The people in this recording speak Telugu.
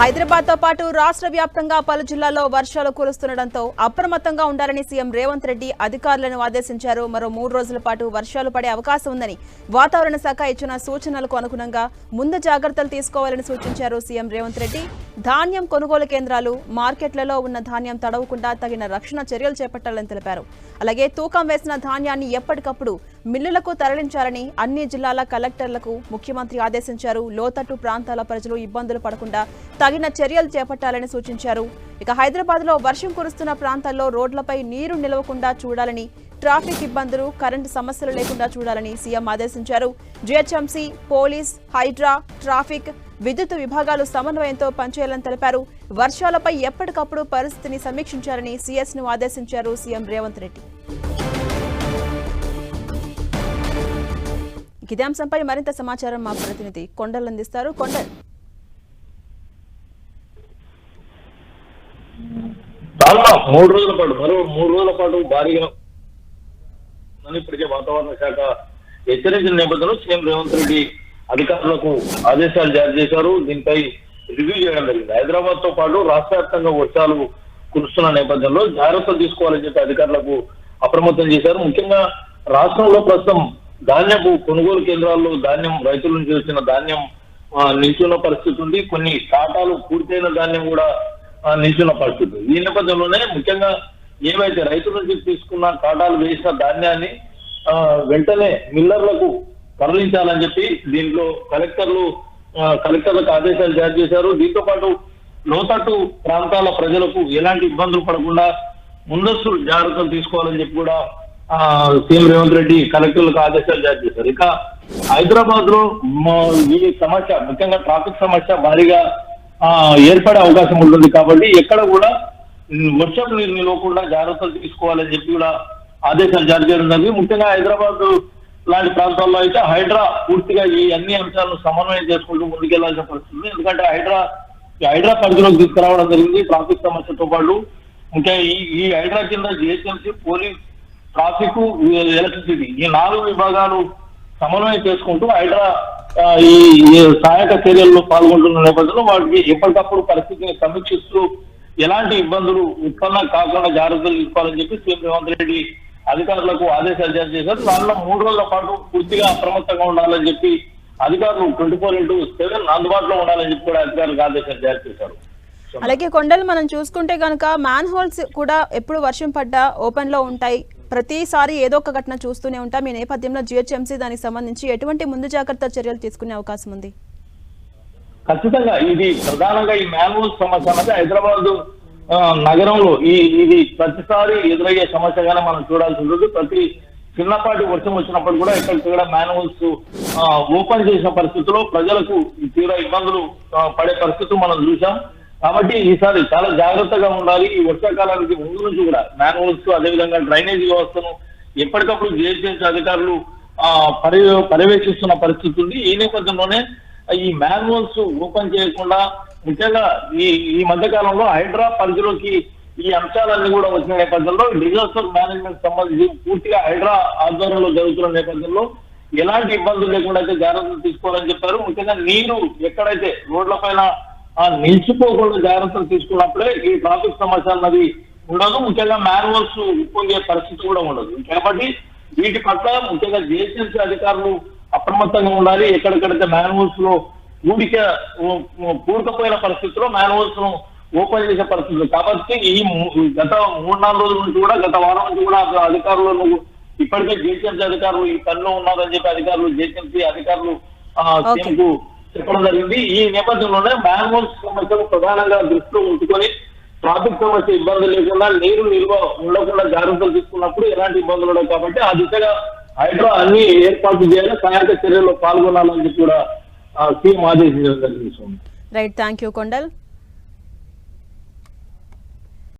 హైదరాబాద్తో పాటు రాష్ట్ర వ్యాప్తంగా పలు జిల్లాల్లో వర్షాలు కురుస్తుండటంతో అప్రమత్తంగా ఉండాలని సీఎం రేవంత్ రెడ్డి అధికారులను ఆదేశించారు. మరో మూడు రోజుల పాటు వర్షాలు పడే అవకాశం ఉందని వాతావరణ శాఖ ఇచ్చిన సూచనలకు అనుగుణంగా ముందు జాగ్రత్తలు తీసుకోవాలని సూచించారు సీఎం రేవంత్ రెడ్డి. ధాన్యం కొనుగోలు కేంద్రాలు మార్కెట్లలో ఉన్న ధాన్యం తడవకుండా తగిన రక్షణ చర్యలు చేపట్టాలని తెలిపారు. అలాగే తూకం వేసిన ధాన్యాన్ని ఎప్పటికప్పుడు మిల్లులకు తరలించాలని అన్ని జిల్లాల కలెక్టర్లకు ముఖ్యమంత్రి ఆదేశించారు. లోతట్టు ప్రాంతాల ప్రజలు ఇబ్బందులు పడకుండా తగిన చర్యలు చేపట్టాలని సూచించారు. ఇక హైదరాబాద్లో వర్షం కురుస్తున్న ప్రాంతాల్లో రోడ్లపై నీరు నిలవకుండా చూడాలని ట్రాఫిక్ ఇబ్బందులు కరెంటు సమస్యలు లేకుండా చూడాలని సీఎం ఆదేశించారు. జిహెచ్ఎంసీ పోలీస్ హైడ్రా ట్రాఫిక్ విద్యుత్ విభాగాలు సమన్వయంతో పనిచేయాలని తెలిపారు. వర్షాలపై ఎప్పటికప్పుడు పరిస్థితిని సమీక్షించాలని సీఎస్ను ఆదేశించారు సీఎం రేవంత్ రెడ్డి. ఇదే అంశంపై మరింత సమాచారం మా ప్రతినిధి కొండలు అందిస్తారు. కొండల్ చాలా మూడు రోజుల పాటు మరో మూడు రోజుల పాటు భారీగా ఇప్పటికే వాతావరణ శాఖ హెచ్చరించిన నేపథ్యంలో సీఎం రేవంత్ రెడ్డి అధికారులకు ఆదేశాలు జారీ చేశారు. దీనిపై రివ్యూ చేయడం జరిగింది. హైదరాబాద్తో పాటు రాష్ట్ర వ్యాప్తంగా వర్షాలు కురుస్తున్న నేపథ్యంలో జాగ్రత్తలు తీసుకోవాలని చెప్పి అధికారులకు అప్రమత్తం చేశారు. ముఖ్యంగా రాష్ట్రంలో ప్రస్తుతం ధాన్యపు కొనుగోలు కేంద్రాల్లో ధాన్యం రైతుల నుంచి వచ్చిన ధాన్యం నిల్చున్న పరిస్థితి ఉంది. కొన్ని కాటాలు పూర్తయిన ధాన్యం కూడా నిల్చున్న పరిస్థితి. ఈ నేపథ్యంలోనే ముఖ్యంగా ఏవైతే రైతుల నుంచి తీసుకున్న కాటాలు వేసిన ధాన్యాన్ని వెంటనే మిల్లర్లకు తరలించాలని చెప్పి దీంట్లో కలెక్టర్లు కలెక్టర్లకు ఆదేశాలు జారీ చేశారు. దీంతో పాటు లోతట్టు ప్రాంతాల ప్రజలకు ఎలాంటి ఇబ్బందులు పడకుండా ముందస్తు జాగ్రత్తలు తీసుకోవాలని చెప్పి కూడా ఆ, సీఎం రేవంత్ రెడ్డి కలెక్టర్లకు ఆదేశాలు జారీ చేశారు. ఇక హైదరాబాద్లో ఈ సమస్య ముఖ్యంగా ట్రాఫిక్ సమస్య భారీగా ఏర్పడే అవకాశం ఉంటుంది కాబట్టి ఎక్కడ కూడా వర్షపు నీరు నిలవకుండా జాగ్రత్తలు తీసుకోవాలని చెప్పి కూడా ఆదేశాలు జారీ చేయడం జరిగింది. ముఖ్యంగా హైదరాబాద్ లాంటి ప్రాంతాల్లో అయితే హైడ్రా పూర్తిగా ఈ అన్ని అంశాలను సమన్వయం చేసుకుంటూ ముందుకెళ్ళాల్సిన పరిస్థితి ఎందుకంటే హైడ్రా హైడ్రా పరిధిలోకి తీసుకురావడం జరిగింది. ట్రాఫిక్ సమస్యతో పాటు ఇంకా ఈ ఈ హైడ్రా కింద జిహెచ్ఎంసీ పోలీస్ ట్రాఫిక్ ఎలక్ట్రిసిటీ ఈ నాలుగు విభాగాలు సమన్వయం చేసుకుంటూ హైడ్రా ఈ సహాయక చర్యల్లో పాల్గొంటున్న నేపథ్యంలో వాటికి ఎప్పటికప్పుడు పరిస్థితిని సమీక్షిస్తూ ఎలాంటి ఇబ్బందులు ఉత్పన్నం కాకుండా జాగ్రత్తలు తీసుకోవాలని చెప్పి సీఎం రేవంత్ రెడ్డి అధికారులకు ఆదేశాలు జారీ చేశారు. దానిలో మూడు రోజుల పాటు పూర్తిగా అప్రమత్తంగా ఉండాలని చెప్పి అధికారులు ట్వంటీ ఫోర్ ఇంటూ సెవెన్ అందుబాటులో ఉండాలని చెప్పి కూడా అధికారులకు ఆదేశాలు జారీ చేశారు. అలాగే కొండలు మనం చూసుకుంటే కనుక మ్యాన్ హోల్స్ కూడా ఎప్పుడు వర్షం పడ్డా ఓపెన్లో ఉంటాయి. ప్రతిసారి ఏదో ఒక ఘటన చూస్తూనే ఉంటాం. ఈ నేపథ్యంలో జిహెచ్ఎంసీ దానికి సంబంధించి ఎటువంటి ముందు జాగ్రత్త చర్యలు తీసుకునే అవకాశం ఉంది? ఖచ్చితంగా ఇది ప్రధానంగా ఈ మ్యాన్హోల్ సమస్య అనేది హైదరాబాద్ నగరంలో ఈ ఇది ప్రతిసారి ఎదురయ్యే సమస్యగానే మనం చూడాల్సి ఉంటుంది. ప్రతి చిన్నపాటి వర్షం వచ్చినప్పుడు కూడా ఎక్కడికక్కడ మ్యాన్హోల్స్ ఓపెన్ చేసిన పరిస్థితుల్లో ప్రజలకు తీవ్ర ఇబ్బందులు పడే పరిస్థితులు మనం చూసాం కాబట్టి ఈసారి చాలా జాగ్రత్తగా ఉండాలి. ఈ వర్షాకాలానికి ముందు నుంచి కూడా మ్యాన్హోల్స్ అదేవిధంగా డ్రైనేజీ వ్యవస్థను ఎప్పటికప్పుడు జిహెచ్ఎంసీ అధికారులు ఆ, పర్య పర్యవేక్షిస్తున్న పరిస్థితి ఉంది. ఈ నేపథ్యంలోనే ఈ మాన్యువల్స్ ఓపెన్ చేయకుండా ముఖ్యంగా ఈ ఈ మధ్య కాలంలో హైడ్రా పరిధిలోకి ఈ అంశాలన్నీ కూడా వచ్చిన నేపథ్యంలో డిజాస్టర్ మేనేజ్మెంట్ సంబంధించి పూర్తిగా హైడ్రా ఆధ్వర్యంలో జరుగుతున్న నేపథ్యంలో ఎలాంటి ఇబ్బందులు లేకుండా అయితే జాగ్రత్తలు తీసుకోవాలని చెప్పారు. ముఖ్యంగా నీరు ఎక్కడైతే రోడ్ల పైన ఆ, నిలిచిపోకుండా జాగ్రత్తలు తీసుకున్నప్పుడే ఈ ట్రాఫిక్ సమస్య అన్నది ఉండదు. ముఖ్యంగా మాన్యువల్స్ ఉప్పొంగే పరిస్థితి కూడా ఉండదు. కాబట్టి వీటి పట్ల ముఖ్యంగా జిహెచ్ఎంసీ అధికారులు అప్రమత్తంగా ఉండాలి. ఎక్కడెక్కడైతే మాన్యువల్స్లో పూడిక పూడకపోయిన పరిస్థితిలో మాన్యువల్స్ను ఓపెన్ చేసే పరిస్థితి. కాబట్టి ఈ గత మూడు నాలుగు రోజుల నుంచి కూడా గత వారం నుంచి కూడా అధికారులను ఇప్పటికే జిహెచ్ఎంసీ అధికారులు ఈ పనిలో ఉన్నారని చెప్పి అధికారులు జిహెచ్ఎంసీ అధికారులు చెప్పడం జరిగింది. ఈ నేపథ్యంలోనే మాన్యువల్స్ సమస్యను ప్రధానంగా దృష్టిలో ఉంచుకొని ట్రాఫిక్ సమస్య ఇబ్బంది లేకుండా నీరు నిల్వ ఉండకుండా జాగ్రత్తలు తీసుకున్నప్పుడు ఎలాంటి ఇబ్బందులు ఉండవు కాబట్టి ఆ దిశగా హైడ్రో అన్ని ఏర్పాట్లు చేయాలి. సహాయక చర్యల్లో పాల్గొనాలని కూడా సీఎం ఆదేశించడం జరిగింది. Right thank you Kondal.